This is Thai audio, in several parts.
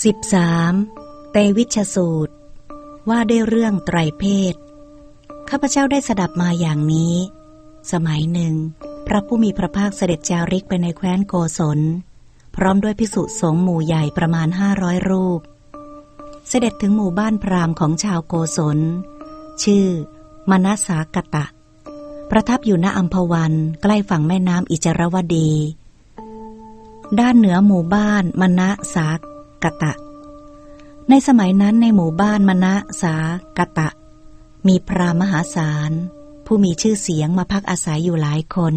13. เตวิชสูตร ว่าด้วยเรื่องไตรเพศ ข้าพเจ้าได้สดับมาอย่างนี้ สมัยหนึ่ง พระผู้มีพระภาคเสด็จจาริกไปในแคว้นโกศล พร้อมด้วยพิสุสงฆ์หมู่ใหญ่ประมาณห้าร้อยรูป เสด็จถึงหมู่บ้านพราหมณ์ของชาวโกศล ชื่อมนัสสากตะ ประทับอยู่ณอัมพวันใกล้ฝั่งแม่น้ำอิจรวดี ด้านเหนือหมู่บ้านมณสาก กตะ ในสมัยนั้นในหมู่บ้านมณะสากตะ มีพรามหาศาล ผู้มีชื่อเสียงมาพักอาศัยอยู่หลายคน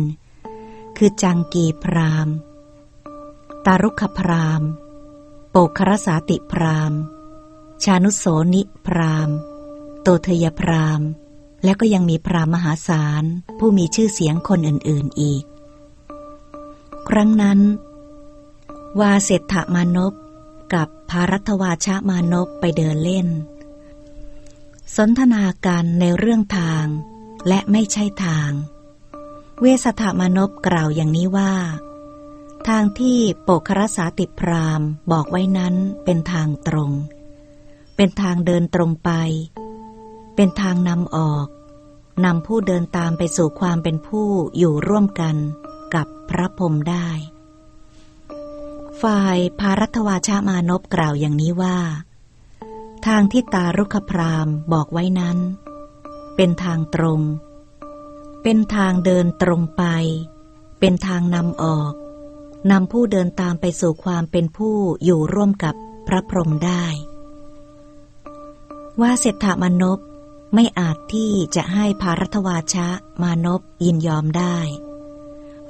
คือจังกีพราม ตารุขพรามโปกครสาติพราม ชานุโสนิพราม โตเทยพราม แล้วก็ยังมีพรามมหาศาล ผู้มีชื่อเสียงคนอื่น ๆอีก ครั้งนั้น วาเศรษฐมานพ กับภารัตวาชามานพไปเดินเล่น สนทนากันในเรื่องทาง และไม่ใช่ทาง เวสถามานพกล่าวอย่างนี้ว่า ทางที่โปกครสาติพรามบอกไว้นั้นเป็นทางตรง เป็นทางเดินตรงไป เป็นทางนำออกนำผู้เดินตามไปสู่ความเป็นผู้อยู่ร่วมกันกับพระพรมได้ ฝ่ายภารัตวาชามานพกล่าวอย่างนี้ว่า ทางที่ตารุขพรามบอกไว้นั้น เป็นทางตรง เป็นทางเดินตรงไป เป็นทางนำออกนำผู้เดินตามไปสู่ความเป็นผู้อยู่ร่วมกับพระพรหมได้ ว่าเศรษฐามานพไม่อาจที่จะให้ภารัตวาชะมานพยินยอมได้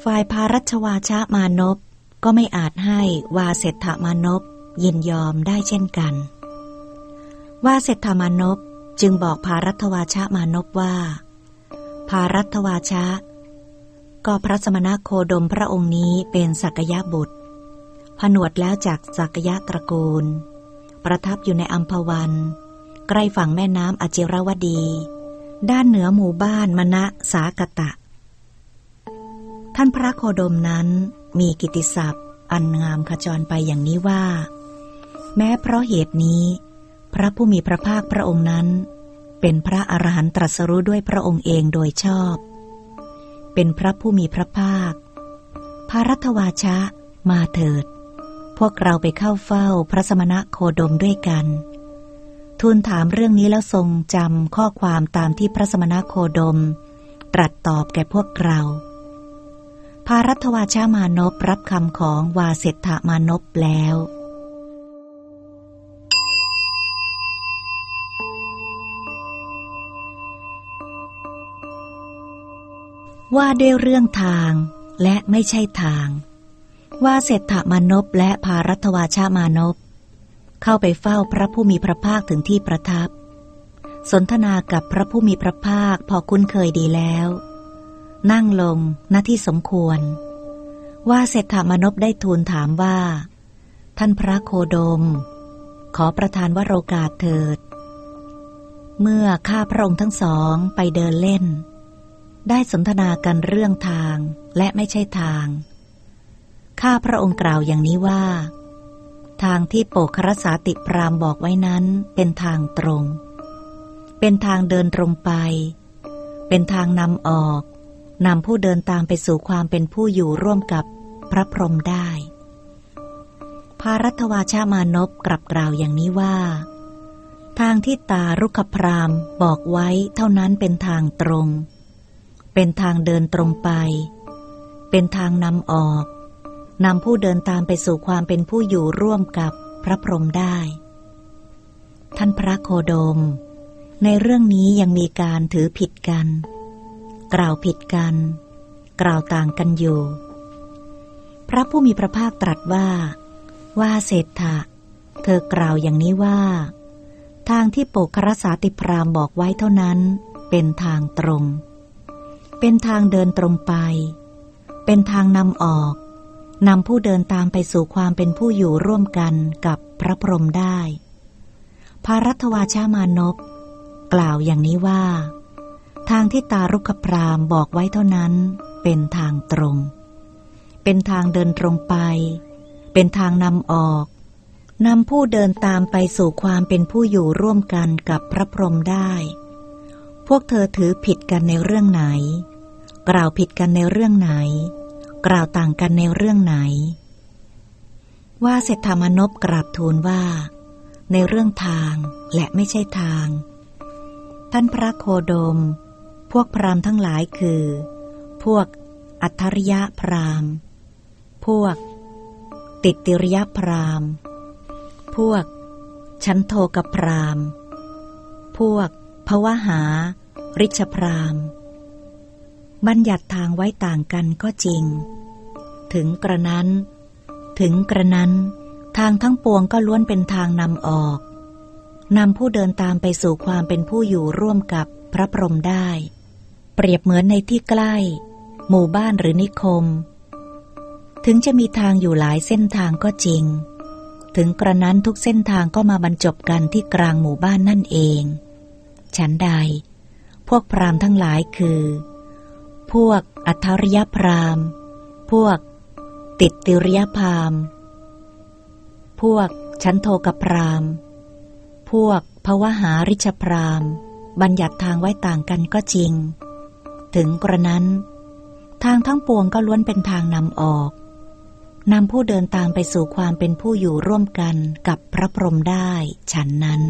ฝ่ายภารัชวาชะมานพ ก็ไม่อาจให้วาเศรษฐมานพยินยอมได้เช่นกันว่าเศรษฐมานพจึงบอกภารัตวาชะมานพว่าภารัตวาชะ ก็พระสมณโคดมพระองค์นี้เป็นสักยะบุตร ผนวดแล้วจากสักยะตระกูล ประทับอยู่ในอัมพวัน ใกล้ฝั่งแม่น้ำอจิรวดี ด้านเหนือหมู่บ้านมณะสากตะ ท่านพระโคดมนั้น มีกิติศัพท์ อันงามขจรไปอย่างนี้ว่า แม้เพราะเหตุนี้ พระผู้มีพระภาคพระองค์นั้น เป็นพระอรหันตรัสรู้ด้วยพระองค์เองโดยชอบ เป็นพระผู้มีพระภาค พระรัตวาชะ มาเถิด พวกเราไปเข้าเฝ้าพระสมณะโคดมด้วยกันทูลถามเรื่องนี้แล้วทรงจำข้อความตามที่พระสมณะโคดม ตรัสตอบแก่พวกเรา พารัตวาชามานพรับคำของวาเสถามานพแล้ว ว่าด้วยเรื่องทางและไม่ใช่ทาง ว่าเศรษฐมานพและภารัตวาชามานพ เข้าไปเฝ้าพระผู้มีพระภาคถึงที่ประทับ สนทนากับพระผู้มีพระภาคพอคุ้นเคยดีแล้ว นั่งลงณที่สมควร ว่าเศรษฐมนพได้ทูลถามว่า ท่านพระโคดม ขอประทานวโรกาสเถิด เมื่อข้าพระองค์ทั้งสองไปเดินเล่น ได้สนทนากันเรื่องทางและไม่ใช่ทาง ข้าพระองค์กล่าวอย่างนี้ว่า ทางที่โปครสาติพรามบอกไว้นั้นเป็นทางตรง เป็นทางเดินตรงไป เป็นทางนำออก นำผู้เดินตามไปสู่ความเป็นผู้อยู่ร่วมกับพระพรหมได้ พารัตวาชามานพกลับกล่าวอย่างนี้ว่า ทางที่ตารุกขพรามบอกไว้เท่านั้นเป็นทางตรง เป็นทางเดินตรงไป เป็นทางนำออกนำผู้เดินตามไปสู่ความเป็นผู้อยู่ร่วมกับพระพรหมได้ ท่านพระโคดม ในเรื่องนี้ยังมีการถือผิดกัน กล่าวผิดกัน กล่าวต่างกันอยู่ พระผู้มีพระภาคตรัสว่า ว่าเศรษฐะ เธอกล่าวอย่างนี้ว่า ทางที่โปกครสาติพรามบอกไว้เท่านั้น เป็นทางตรง เป็นทางเดินตรงไป เป็นทางนำออกนำผู้เดินตามไปสู่ความเป็นผู้อยู่ร่วมกันกับพระพรหมได้พารัตวาชามานพกล่าวอย่างนี้ว่า ทางที่ตารุกขพรามบอกไว้เท่านั้นเป็นทางตรง เป็นทางเดินตรงไป เป็นทางนำออกนำผู้เดินตามไปสู่ความเป็นผู้อยู่ร่วมกันกับพระพรหมได้ พวกเธอถือผิดกันในเรื่องไหน กล่าวผิดกันในเรื่องไหน กล่าวต่างกันในเรื่องไหน ว่าเศรษฐมนพกราบทูลว่า ในเรื่องทางและไม่ใช่ทาง ท่านพระโคดม พวกพราหมณ์ทั้งหลายคือ พวกอัทธริยะพราหมณ์ พวก ติดติริยพราหมณ์ พวก ชั้นโทกพราหมณ์ พวกภวหา ริชพราหมณ์ บัญญัติทางไว้ต่างกันก็จริง ถึงกระนั้น ถึงกระนั้น ทางทั้งปวงก็ล้วนเป็นทางนำออกนำผู้เดินตามไปสู่ความเป็นผู้อยู่ร่วมกับพระพรหมได้ เปรียบเหมือนในที่ใกล้ หมู่บ้านหรือนิคม ถึงจะมีทางอยู่หลายเส้นทางก็จริง ถึงกระนั้นทุกเส้นทางก็มาบรรจบกันที่กลางหมู่บ้านนั่นเอง ฉันใด พวกพราหมณ์ทั้งหลายคือ พวกอัทธริยพราหมณ์ พวกติดติริยพราหมณ์ พวกชั้นโทกพราหมณ์ พวกภวหาริชพราหมณ์ บัญญัติทางไว้ต่างกันก็จริง ถึงกระนั้น ทางทั้งปวงก็ล้วนเป็นทางนำออกนำผู้เดินตามไปสู่ความเป็นผู้อยู่ร่วมกันกับพระพรหมได้ฉันนั้น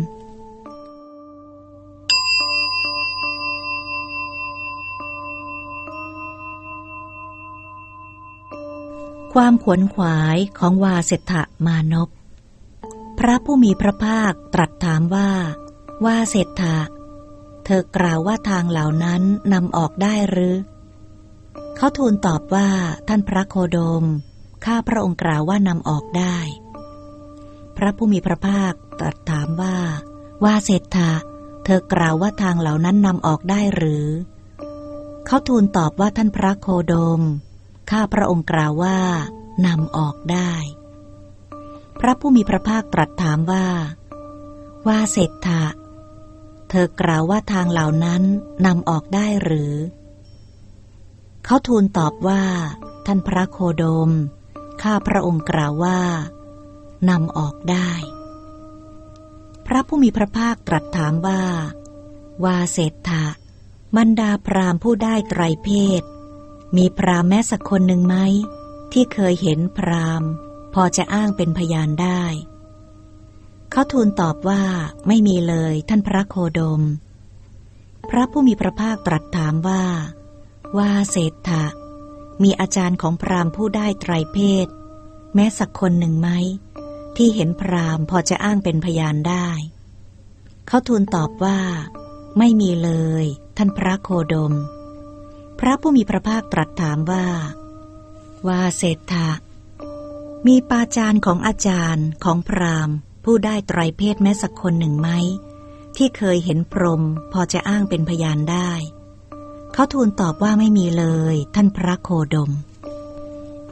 ความขวนขวายของวาเสถะมานพ พระผู้มีพระภาคตรัสถามว่า วาเศรษฐะ เธอกล่าวว่าทางเหล่านั้นนำออกได้หรือ เขาทูลตอบว่าท่านพระโคดม ข้าพระองค์กล่าวว่านำออกได้ พระผู้มีพระภาคตรัสถามว่า ว่าเศรษฐะเธอกล่าวว่าทางเหล่านั้นนำออกได้หรือ เขาทูลตอบว่าท่านพระโคดม ข้าพระองค์กล่าวว่านำออกได้ พระผู้มีพระภาคตรัสถามว่า ว่าเศรษฐะเเธอกล่าวว่าทางเหล่านั้นนำออกได้หรือ เขาทูลตอบว่า ท่านพระโคดม ข้าพระองค์กล่าวว่านำออกได้ พระผู้มีพระภาคตรัสถามว่า วาเศรษฐะบรรดาพราหมณ์ผู้ได้ไตรเพศ มีพราหมณ์แม้สักคนหนึ่งไหมที่เคยเห็นพราหมณ์ พอจะอ้างเป็นพยานได้ เขาทูลตอบว่าไม่มีเลยท่านพระโคดม พระผู้มีพระภาคตรัสถามว่า ว่าเศรษฐะมีอาจารย์ของพราหมณ์ผู้ได้ไตรเพศ แม้สักคนหนึ่งไหม ที่เห็นพราหมณ์พอจะอ้างเป็นพยานได้ เขาทูลตอบว่า ไม่มีเลย ท่านพระโคดม พระผู้มีพระภาคตรัสถามว่า ว่าเศรษฐะมีปาจารย์ของอาจารย์ของพราหมณ์ ผู้ได้ไตรเพศแม้สักคนหนึ่งไหมที่เคยเห็นพรหมพอจะอ้างเป็นพยานได้ เขาทูลตอบว่าไม่มีเลย ท่านพระโคดม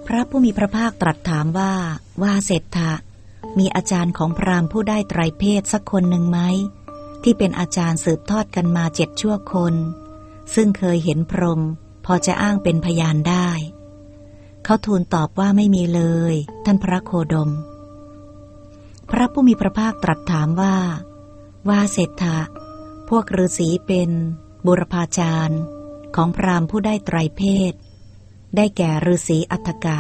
พระผู้มีพระภาคตรัสถามว่า ว่าเศรษฐะมีอาจารย์ของพราหมณ์ผู้ได้ไตรเพศสักคนหนึ่งไหมที่เป็นอาจารย์สืบทอดกันมาเจ็ดชั่วคน ซึ่งเคยเห็นพรหมพอจะอ้างเป็นพยานได้ เขาทูลตอบว่าไม่มีเลย ท่านพระโคดม พระผู้มีพระภาคตรัสถามว่า ว่าเศรษฐะพวกฤาษีเป็นบุรพาจารย์ ของพราหมณ์ผู้ได้ไตรเพศ ได้แก่ฤาษีอัฏฐกะ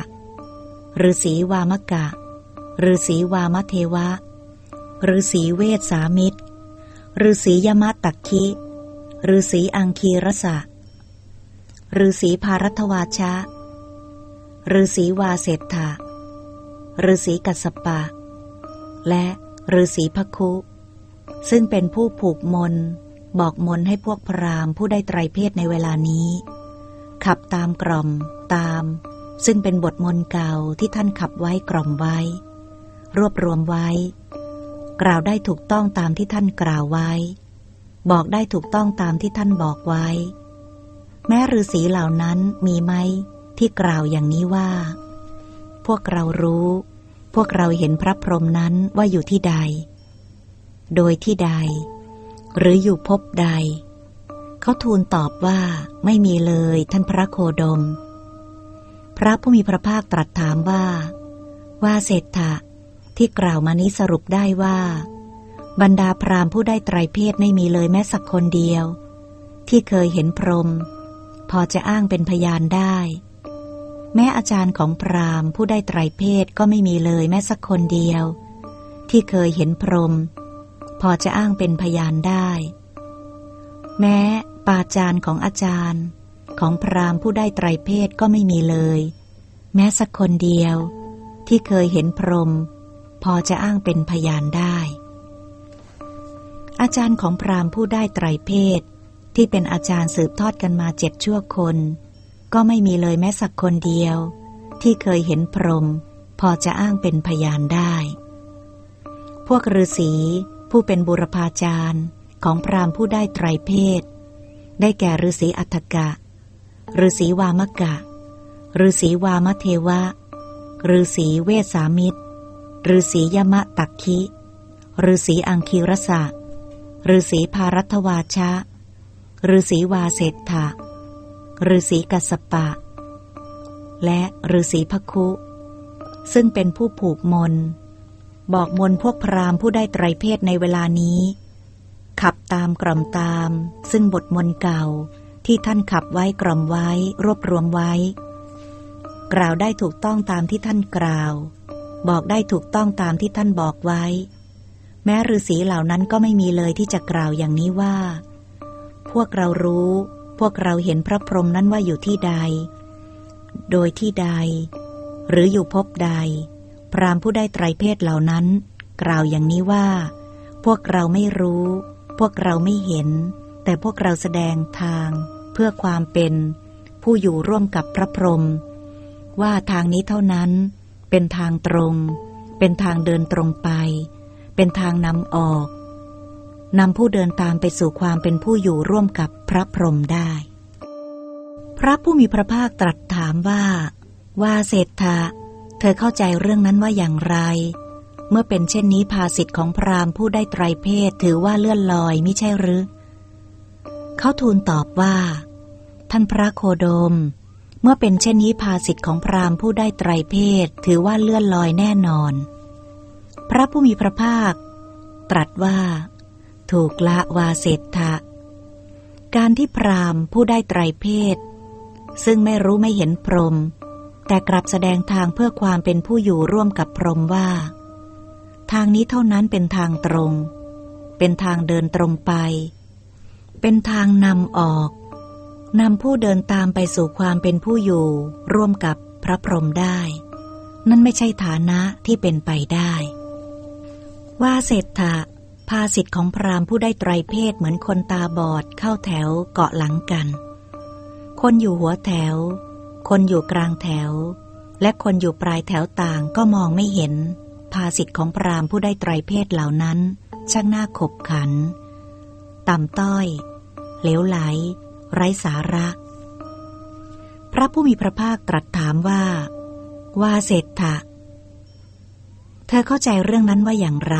ฤาษีวามกะฤาษีวามเทวะฤาษีเวสสามิตรฤาษียมะตักคิฤาษีอังคีรสะฤาษีภารัตวาชะฤาษีวาเศรษฐะฤาษีกัสสปะ และฤาษีพคุ ซึ่งเป็นผู้ผูกมน บอกมนให้พวกพราหมณ์ผู้ได้ไตรเพศในเวลานี้ ขับตามกล่อมตาม ซึ่งเป็นบทมนเก่าที่ท่านขับไว้กล่อมไว้ รวบรวมไว้ กล่าวได้ถูกต้องตามที่ท่านกล่าวไว้ บอกได้ถูกต้องตามที่ท่านบอกไว้ แม้ฤาษีเหล่านั้นมีไหมที่กล่าวอย่างนี้ว่า พวกเรารู้ พวกเราเห็นพระพรหมนั้นว่าอยู่ที่ใด โดยที่ใด หรืออยู่พบใด เขาทูลตอบว่าไม่มีเลยท่านพระโคดม พระผู้มีพระภาคตรัสถามว่า ว่าเศรษฐะที่กล่าวมานี้สรุปได้ว่า บรรดาพราหมณ์ผู้ได้ไตรเพศไม่มีเลยแม้สักคนเดียว ที่เคยเห็นพรหมพอจะอ้างเป็นพยานได้ แม้อาจารย์ของพราหมณ์ผู้ได้ไตรเพศก็ไม่มีเลยแม้สักคนเดียว ที่เคยเห็นพรหมพอจะอ้างเป็นพยานได้ แม้ปาจารย์ของอาจารย์ ของพราหมณ์ผู้ได้ไตรเพศก็ไม่มีเลย แม้สักคนเดียว ที่เคยเห็นพรหมพอจะอ้างเป็นพยานได้ อาจารย์ของพราหมณ์ผู้ได้ไตรเพศที่เป็นอาจารย์สืบทอดกันมาเจ็ดชั่วคน ก็ไม่มีเลยแม้สักคนเดียว ที่เคยเห็นพรหมพอจะอ้างเป็นพยานได้ พวกฤาษีผู้เป็นบุรพาจารย์ของพราหมณ์ผู้ได้ไตรเพศ ได้แก่ฤาษีอัฏฐกะฤาษีวามกะฤาษีวามเทวะฤาษีเวสสามิตรฤาษียมะตักคิฤาษีอังคีรสะฤาษีภารัตวาชะฤาษีวาเศรษฐะ ฤาษีกัสปะ และฤาษีพคุ ซึ่งเป็นผู้ผูกมน บอกมนพวกพราหมณ์ผู้ได้ไตรเพศในเวลานี้ ขับตามกล่อมตาม ซึ่งบทมนเก่าที่ท่านขับไว้กล่อมไว้ รวบรวมไว้ กล่าวได้ถูกต้องตามที่ท่านกล่าว บอกได้ถูกต้องตามที่ท่านบอกไว้ แม้ฤาษีเหล่านั้นก็ไม่มีเลยที่จะกล่าวอย่างนี้ว่า พวกเรารู้ พวกเราเห็นพระพรหมนั้นว่าอยู่ที่ใด โดยที่ใด หรืออยู่พบใด พรามผู้ได้ไตรเพศเหล่านั้น กล่าวอย่างนี้ว่า พวกเราไม่รู้ พวกเราไม่เห็น แต่พวกเราแสดงทาง เพื่อความเป็น ผู้อยู่ร่วมกับพระพรหมว่าทางนี้เท่านั้น เป็นทางตรง เป็นทางเดินตรงไป เป็นทางนำออก นำผู้เดินตามไปสู่ความเป็นผู้อยู่ร่วมกับพระพรหมได้ พระผู้มีพระภาคตรัสถามว่า ว่าเศรษฐะเธอเข้าใจเรื่องนั้นว่าอย่างไร เมื่อเป็นเช่นนี้ภาสิทธิ์ของพราหมณ์ผู้ได้ไตรเพศถือว่าเลื่อนลอยมิใช่หรือ เขาทูลตอบว่า ท่านพระโคโดม เมื่อเป็นเช่นนี้ภาสิทธิ์ของพราหมณ์ผู้ได้ไตรเพศถือว่าเลื่อนลอยแน่นอน พระผู้มีพระภาค ตรัสว่า ถูกละวาเศรษฐะการที่พราหมณ์ผู้ได้ไตรเพศ ซึ่งไม่รู้ไม่เห็นพรหมแต่กลับแสดงทางเพื่อความเป็นผู้อยู่ร่วมกับพรหมว่า ทางนี้เท่านั้นเป็นทางตรง เป็นทางเดินตรงไป เป็นทางนำออกนำผู้เดินตามไปสู่ความเป็นผู้อยู่ ร่วมกับพระพรหมได้ นั่นไม่ใช่ฐานะที่เป็นไปได้ ว่าเศรษฐะ ภาสิทธิ์ของพราหมณ์ผู้ได้ไตรเพศเหมือนคนตาบอดเข้าแถวเกาะหลังกัน คนอยู่หัวแถว คนอยู่กลางแถว และคนอยู่ปลายแถวต่างก็มองไม่เห็น ภาสิทธิ์ของพราหมณ์ผู้ได้ไตรเพศเหล่านั้น ช่างน่าขบขัน ต่ำต้อย เหลวไหล ไร้สาระ พระผู้มีพระภาคตรัสถามว่า ว่าเศรษฐะเธอเข้าใจเรื่องนั้นว่าอย่างไร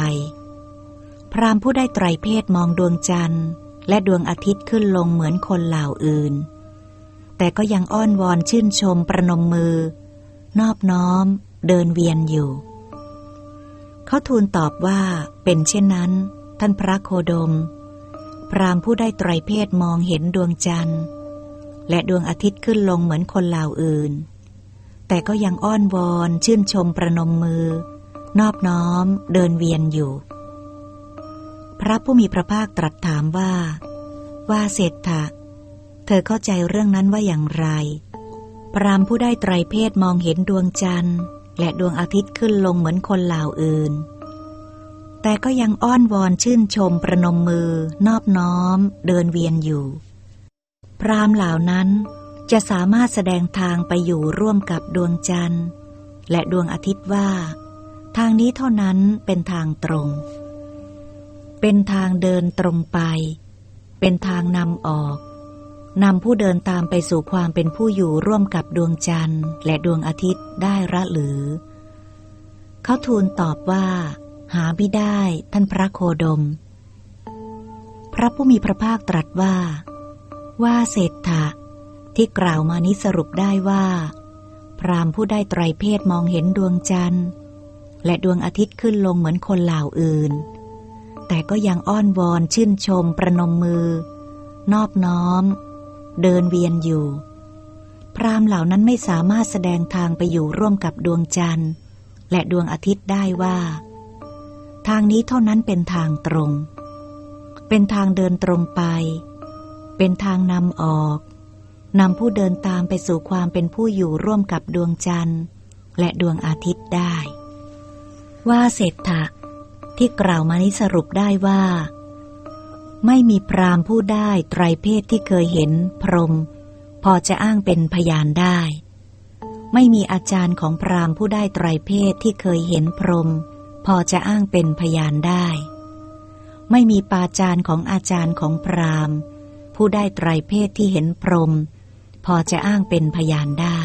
พราหมณ์ผู้ได้ไตรเพศมองดวงจันทร์ และดวงอาทิตย์ขึ้นลงเหมือนคนเหล่าอื่น แต่ก็ยังอ้อนวอนชื่นชมประนมมือ นอบน้อม เดินเวียนอยู่ เขาทูลตอบว่าเป็นเช่นนั้น ท่านพระโคดม พราหมณ์ผู้ได้ไตรเพศมองเห็นดวงจันทร์ และดวงอาทิตย์ขึ้นลงเหมือนคนเหล่าอื่น แต่ก็ยังอ้อนวอนชื่นชมประนมมือ นอบน้อม เดินเวียนอยู่ พระผู้มีพระภาคตรัสถามว่า ว่าเศรษฐะ เธอเข้าใจเรื่องนั้นว่าอย่างไร พรามผู้ได้ไตรเพศมองเห็นดวงจันทร์ และดวงอาทิตย์ขึ้นลงเหมือนคนเหล่าอื่น แต่ก็ยังอ้อนวอนชื่นชมประนมมือ นอบน้อม เดินเวียนอยู่ พรามเหล่านั้นจะสามารถแสดงทางไปอยู่ร่วมกับดวงจันทร์ และดวงอาทิตย์ว่า ทางนี้เท่านั้นเป็นทางตรง เป็นทางเดินตรงไป เป็นทางนำออก นำผู้เดินตามไปสู่ความเป็นผู้อยู่ร่วมกับดวงจันทร์ และดวงอาทิตย์ได้ระหรือ เขาทูลตอบว่า หาไม่ได้ท่านพระโคดม พระผู้มีพระภาคตรัสว่า ว่าเศรษฐะที่กล่าวมานี้สรุปได้ว่า พรามผู้ได้ไตรเพศมองเห็นดวงจันทร์ และดวงอาทิตย์ขึ้นลงเหมือนคนเหล่าอื่น แต่ก็ยังอ้อนวอนชื่นชมประนมมือ นอบน้อม เดินเวียนอยู่ พรามเหล่านั้นไม่สามารถแสดงทางไปอยู่ร่วมกับดวงจันทร์ และดวงอาทิตย์ได้ว่า ทางนี้เท่านั้นเป็นทางตรง เป็นทางเดินตรงไป เป็นทางนำออกนำผู้เดินตามไปสู่ความเป็นผู้อยู่ร่วมกับดวงจันทร์ และดวงอาทิตย์ได้ ว่าเศรษฐะ ที่กล่าวมานี้สรุปได้ว่า ไม่มีพรามผู้ได้ไตรเพศที่เคยเห็นพรหมพอจะอ้างเป็นพยานได้ ไม่มีอาจารย์ของพรามผู้ได้ไตรเพศที่เคยเห็นพรหมพอจะอ้างเป็นพยานได้ ไม่มีปาจารย์ของอาจารย์ของพรามผู้ได้ไตรเพศที่เห็นพรหมพอจะอ้างเป็นพยานได้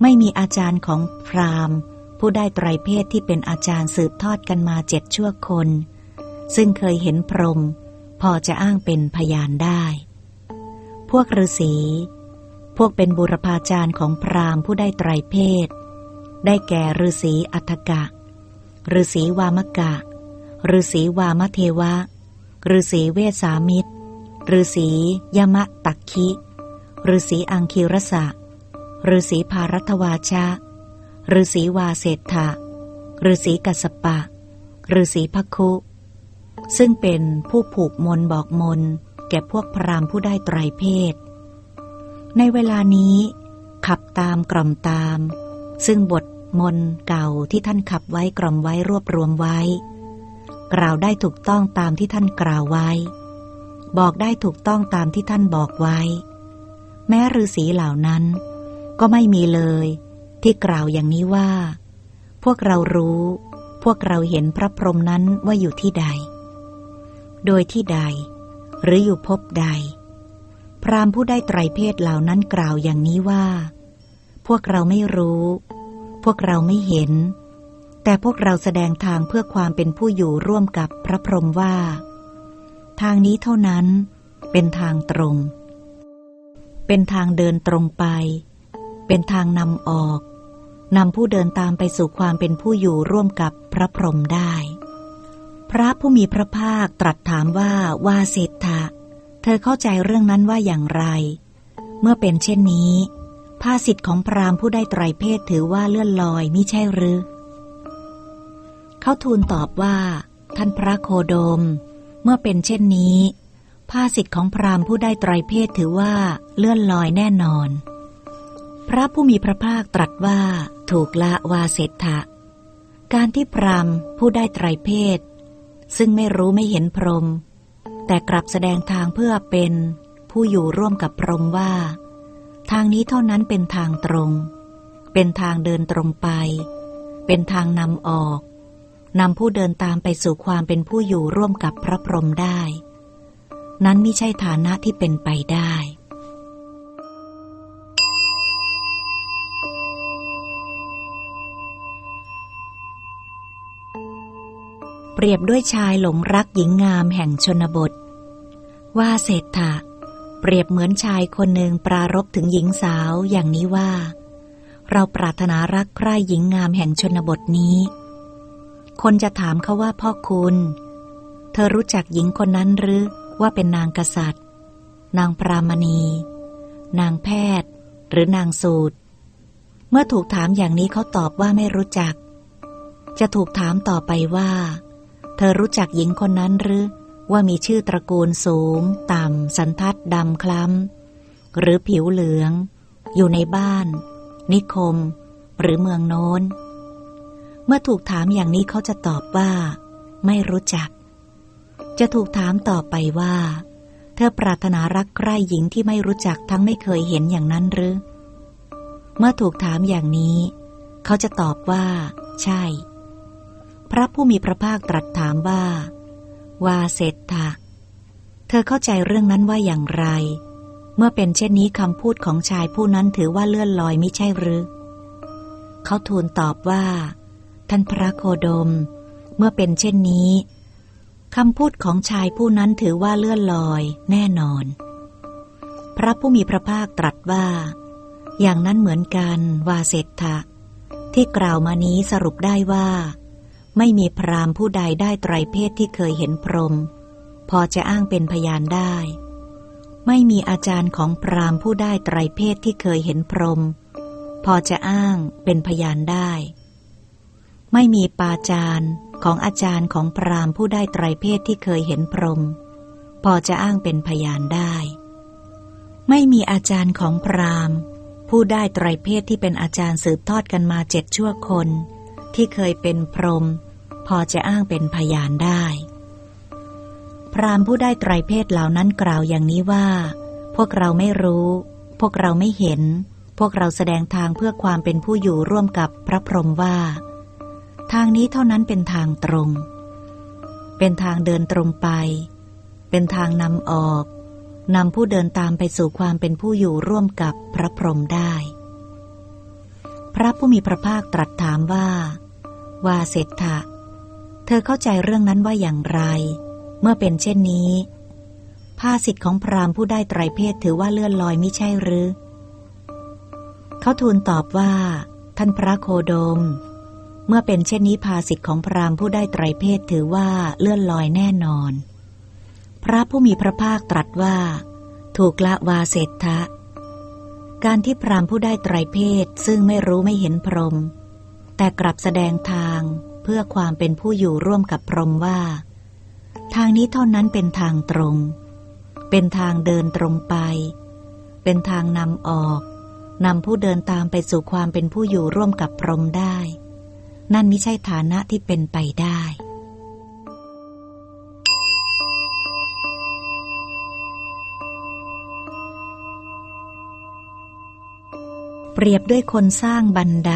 ไม่มีอาจารย์ของพราหมณ์ ผู้ได้ไตรเพศที่เป็นอาจารย์สืบทอดกันมาเจ็ดชั่วคน ซึ่งเคยเห็นพรหมพอจะอ้างเป็นพยานได้ พวกฤาษี พวกเป็นบุรพาจารย์ของพราหมณ์ผู้ได้ไตรเพศ ได้แก่ฤาษีอัฏกะฤาษีวามกะฤาษีวามเทวะฤาษีเวสามิตรฤาษียมะตักคิฤาษีอังคิรสะฤาษีภารัตวาชะ ฤาษีวาเศรษฐะฤาษีกัสปะฤาษีพักคุ ซึ่งเป็นผู้ผูกมนบอกมน แก่พวกพราหมณ์ผู้ได้ไตรเพศ ในเวลานี้ ขับตามกล่อมตาม ซึ่งบทมนเก่าที่ท่านขับไว้กล่อมไว้รวบรวมไว้ กล่าวได้ถูกต้องตามที่ท่านกล่าวไว้ บอกได้ถูกต้องตามที่ท่านบอกไว้ แม้ฤาษีเหล่านั้น ก็ไม่มีเลย ที่กล่าวอย่างนี้ว่า พวกเรารู้ พวกเราเห็นพระพรหมนั้นว่าอยู่ที่ใด โดยที่ใด หรืออยู่พบใด พรามผู้ได้ไตรเพศเหล่านั้นกล่าวอย่างนี้ว่า พวกเราไม่รู้ พวกเราไม่เห็น แต่พวกเราแสดงทางเพื่อความเป็นผู้อยู่ร่วมกับพระพรหมว่า ทางนี้เท่านั้นเป็นทางตรง เป็นทางเดินตรงไป เป็นทางนำออก นำผู้เดินตามไปสู่ความเป็นผู้อยู่ร่วมกับพระพรหมได้ พระผู้มีพระภาคตรัสถามว่าว่าเศรษฐะเธอเข้าใจเรื่องนั้นว่าอย่างไร เมื่อเป็นเช่นนี้ภาสิทธิ์ของพราหมณ์ผู้ได้ไตรเพศถือว่าเลื่อนลอยมิใช่หรือ เขาทูลตอบว่า ท่านพระโคโดม เมื่อเป็นเช่นนี้ภาสิทธิ์ของพราหมณ์ผู้ได้ไตรเพศถือว่าเลื่อนลอยแน่นอน พระผู้มีพระภาคตรัสว่า ถูกละวาเศรษฐะการที่พราหมณ์ผู้ได้ไตรเพศ ซึ่งไม่รู้ไม่เห็นพรหมแต่กลับแสดงทางเพื่อเป็นผู้อยู่ร่วมกับพรหมว่า ทางนี้เท่านั้นเป็นทางตรง เป็นทางเดินตรงไป เป็นทางนำออกนำผู้เดินตามไปสู่ความเป็นผู้อยู่ร่วมกับพระพรหมได้ นั้นไม่ใช่ฐานะที่เป็นไปได้ เปรียบด้วยชายหลงรักหญิงงามแห่งชนบท ว่าเศรษฐะเปรียบเหมือนชายคนหนึ่งปรารบถึงหญิงสาวอย่างนี้ว่า เราปรารถนารักใคร่หญิงงามแห่งชนบทนี้ คนจะถามเขาว่าพ่อคุณ เธอรู้จักหญิงคนนั้นหรือว่าเป็นนางกษัตริย์ นางปรามณี นางแพทย์ หรือนางสูตร เมื่อถูกถามอย่างนี้เขาตอบว่าไม่รู้จัก จะถูกถามต่อไปว่า เธอรู้จักหญิงคนนั้นหรือ ว่ามีชื่อตระกูลสูง ต่ำ สันทัดดำคล้ำ หรือผิวเหลือง อยู่ในบ้าน นิคม หรือเมืองโน้น เมื่อถูกถามอย่างนี้เขาจะตอบว่า ไม่รู้จัก จะถูกถามต่อไปว่า เธอปรารถนารักใคร่หญิงที่ไม่รู้จักทั้งไม่เคยเห็นอย่างนั้นหรือ เมื่อถูกถามอย่างนี้ เขาจะตอบว่า ใช่ พระผู้มีพระภาคตรัสถามว่า วาเศรษฐะเธอเข้าใจเรื่องนั้นว่าอย่างไร เมื่อเป็นเช่นนี้คำพูดของชายผู้นั้นถือว่าเลื่อนลอยไม่ใช่หรือ เขาทูลตอบว่า ท่านพระโคดม เมื่อเป็นเช่นนี้คำพูดของชายผู้นั้นถือว่าเลื่อนลอยแน่นอน พระผู้มีพระภาคตรัสว่า อย่างนั้นเหมือนกันวาเศรษฐะที่กล่าวมานี้สรุปได้ว่า ไม่มีพราหมณ์ผู้ใดได้ไตรเพศที่เคยเห็นพรหมพอจะอ้างเป็นพยานได้ ไม่มีอาจารย์ของพราหมณ์ผู้ได้ไตรเพศที่เคยเห็นพรหมพอจะอ้างเป็นพยานได้ ไม่มีปาจารย์ของอาจารย์ของพราหมณ์ผู้ได้ไตรเพศที่เคยเห็นพรหมพอจะอ้างเป็นพยานได้ ไม่มีอาจารย์ของพราหมณ์ผู้ได้ไตรเพศที่เป็นอาจารย์สืบทอดกันมาเจ็ดชั่วคน ที่เคยเป็นพรหมพอจะอ้างเป็นพยานได้ พรามผู้ได้ไตรเพศเหล่านั้นกล่าวอย่างนี้ว่า พวกเราไม่รู้ พวกเราไม่เห็น พวกเราแสดงทางเพื่อความเป็นผู้อยู่ร่วมกับพระพรหมว่า ทางนี้เท่านั้นเป็นทางตรง เป็นทางเดินตรงไป เป็นทางนำออกนำผู้เดินตามไปสู่ความเป็นผู้อยู่ร่วมกับพระพรหมได้ พระผู้มีพระภาคตรัสถามว่าว่าเศรษฐะ เธอเข้าใจเรื่องนั้นว่าอย่างไร เมื่อเป็นเช่นนี้ภาสิทธิ์ของพราหมณ์ผู้ได้ไตรเพศถือว่าเลื่อนลอยไม่ใช่หรือ เขาทูลตอบว่า ท่านพระโคโดม เมื่อเป็นเช่นนี้ภาสิทธิ์ของพราหมณ์ผู้ได้ไตรเพศถือว่าเลื่อนลอยแน่นอน พระผู้มีพระภาคตรัสว่า ถูกละวาเศรษฐะ การที่พรามผู้ได้ไตรเพศซึ่งไม่รู้ไม่เห็นพรหมแต่กลับแสดงทางเพื่อความเป็นผู้อยู่ร่วมกับพรหมว่า ทางนี้เท่านั้นเป็นทางตรง เป็นทางเดินตรงไป เป็นทางนำออกนำผู้เดินตามไปสู่ความเป็นผู้อยู่ร่วมกับพรหมได้ นั่นไม่ใช่ฐานะที่เป็นไปได้ เปรียบด้วยคนสร้างบันได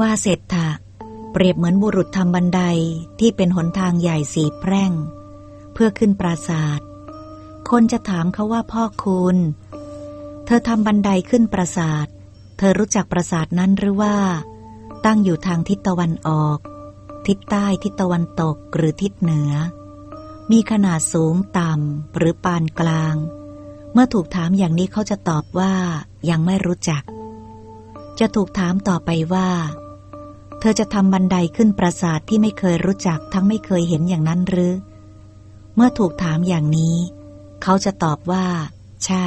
ว่าเศรษฐะเปรียบเหมือนบุรุษทำบันไดที่เป็นหนทางใหญ่สีแพร่ง เพื่อขึ้นปราสาทคนจะถามเขาว่าพ่อคุณ เธอทำบันไดขึ้นปราสาทเธอรู้จักปราสาทนั้นหรือว่า ตั้งอยู่ทางทิศตะวันออก ทิศใต้ทิศตะวันตกหรือทิศเหนือ มีขนาดสูงต่ำหรือปานกลาง เมื่อถูกถามอย่างนี้เขาจะตอบว่ายังไม่รู้จัก จะถูกถามต่อไปว่า เธอจะทำบันไดขึ้นปราสาทที่ไม่เคยรู้จักทั้งไม่เคยเห็นอย่างนั้นหรือ เมื่อถูกถามอย่างนี้ เขาจะตอบว่า ใช่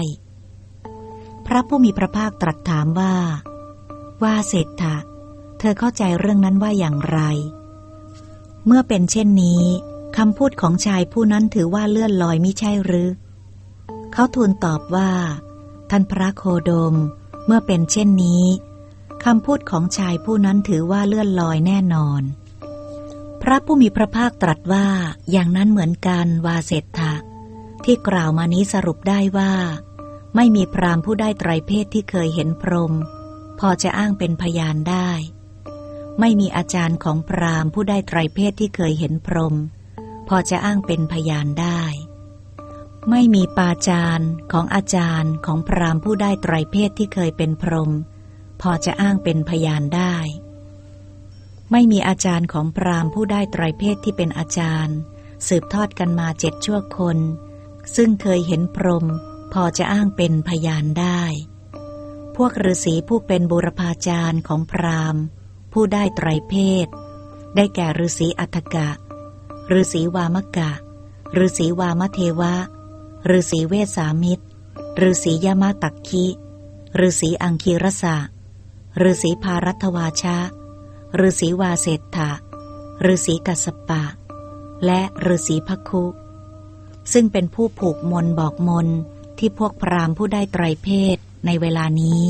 พระผู้มีพระภาคตรัสถามว่า ว่าเศรษฐะเธอเข้าใจเรื่องนั้นว่าอย่างไร เมื่อเป็นเช่นนี้คำพูดของชายผู้นั้นถือว่าเลื่อนลอยมิใช่หรือ เขาทูลตอบว่า ท่านพระโคโดม เมื่อเป็นเช่นนี้ คำพูดของชายผู้นั้นถือว่าเลื่อนลอยแน่นอน พระผู้มีพระภาคตรัสว่าอย่างนั้นเหมือนกันวาเศรษฐะที่กล่าวมานี้สรุปได้ว่า ไม่มีพรามผู้ได้ไตรเพศที่เคยเห็นพรหมพอจะอ้างเป็นพยานได้ ไม่มีอาจารย์ของพรามผู้ได้ไตรเพศที่เคยเห็นพรหมพอจะอ้างเป็นพยานได้ ไม่มีปาจารย์ของอาจารย์ของพรามผู้ได้ไตรเพศที่เคยเป็นพรหม พอจะอ้างเป็นพยานได้ ไม่มีอาจารย์ของพราหมณ์ผู้ได้ไตรเพศที่เป็นอาจารย์ สืบทอดกันมาเจ็ดชั่วคน ซึ่งเคยเห็นพรหมพอจะอ้างเป็นพยานได้ พวกฤาษีผู้เป็นบุรพาจารย์ของพราหมณ์ ผู้ได้ไตรเพศ ได้แก่ฤาษีอัฏฐกะฤาษีวามกะฤาษีวามเทวะฤาษีเวสามิตรฤาษียมาตักคิฤาษีอังคีรสะ ฤาษีภารัตวาชะฤาษีวาเศษฐะฤาษีกัสปะ และฤาษีพักคุ ซึ่งเป็นผู้ผูกมนบอกมนที่พวกพราหมณ์ผู้ได้ไตรเพศในเวลานี้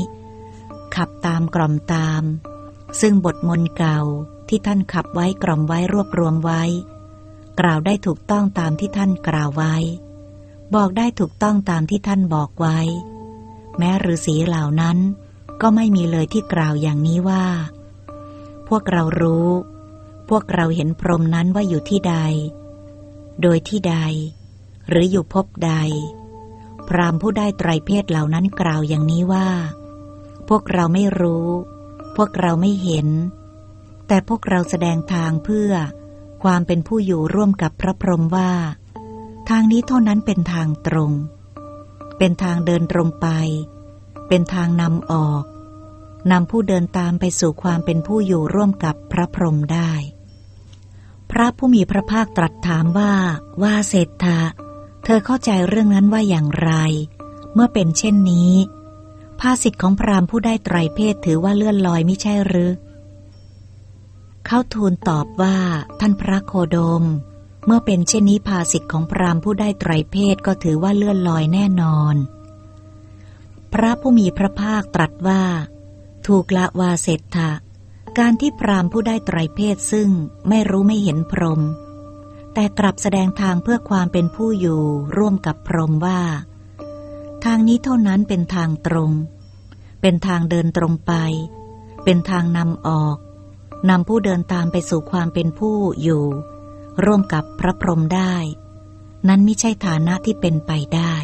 ขับตามกล่อมตาม ซึ่งบทมนเก่าที่ท่านขับไว้กล่อมไว้รวบรวมไว้ กล่าวได้ถูกต้องตามที่ท่านกล่าวไว้ บอกได้ถูกต้องตามที่ท่านบอกไว้ แม้ฤาษีเหล่านั้น ก็ไม่มีเลยที่กล่าวอย่างนี้ว่า พวกเรารู้ พวกเราเห็นพรหมนั้นว่าอยู่ที่ใด โดยที่ใด หรืออยู่พบใด พรามผู้ได้ไตรเพศเหล่านั้นกล่าวอย่างนี้ว่า พวกเราไม่รู้ พวกเราไม่เห็น แต่พวกเราแสดงทางเพื่อความเป็นผู้อยู่ร่วมกับพระพรหมว่า ทางนี้เท่านั้นเป็นทางตรง เป็นทางเดินตรงไป เป็นทางนำออก นำผู้เดินตามไปสู่ความเป็นผู้อยู่ร่วมกับพระพรหมได้ พระผู้มีพระภาคตรัสถามว่า ว่าเศรษฐะเธอเข้าใจเรื่องนั้นว่าอย่างไร เมื่อเป็นเช่นนี้ภาสิทธิ์ของพราหมณ์ผู้ได้ไตรเพศถือว่าเลื่อนลอยไม่ใช่หรือ เขาทูลตอบว่า ท่านพระโคดม เมื่อเป็นเช่นนี้ภาสิทธิ์ของพราหมณ์ผู้ได้ไตรเพศก็ถือว่าเลื่อนลอยแน่นอน พระผู้มีพระภาคตรัสว่า ถูกละวาเศรษฐะการที่พรามผู้ได้ไตรเพศซึ่งไม่รู้ไม่เห็นพรหมแต่กลับแสดงทางเพื่อความเป็นผู้อยู่ร่วมกับพรหมว่า ทางนี้เท่านั้นเป็นทางตรง เป็นทางเดินตรงไป เป็นทางนำออกนำผู้เดินตามไปสู่ความเป็นผู้อยู่ ร่วมกับพระพรหมได้ นั้นไม่ใช่ฐานะที่เป็นไปได้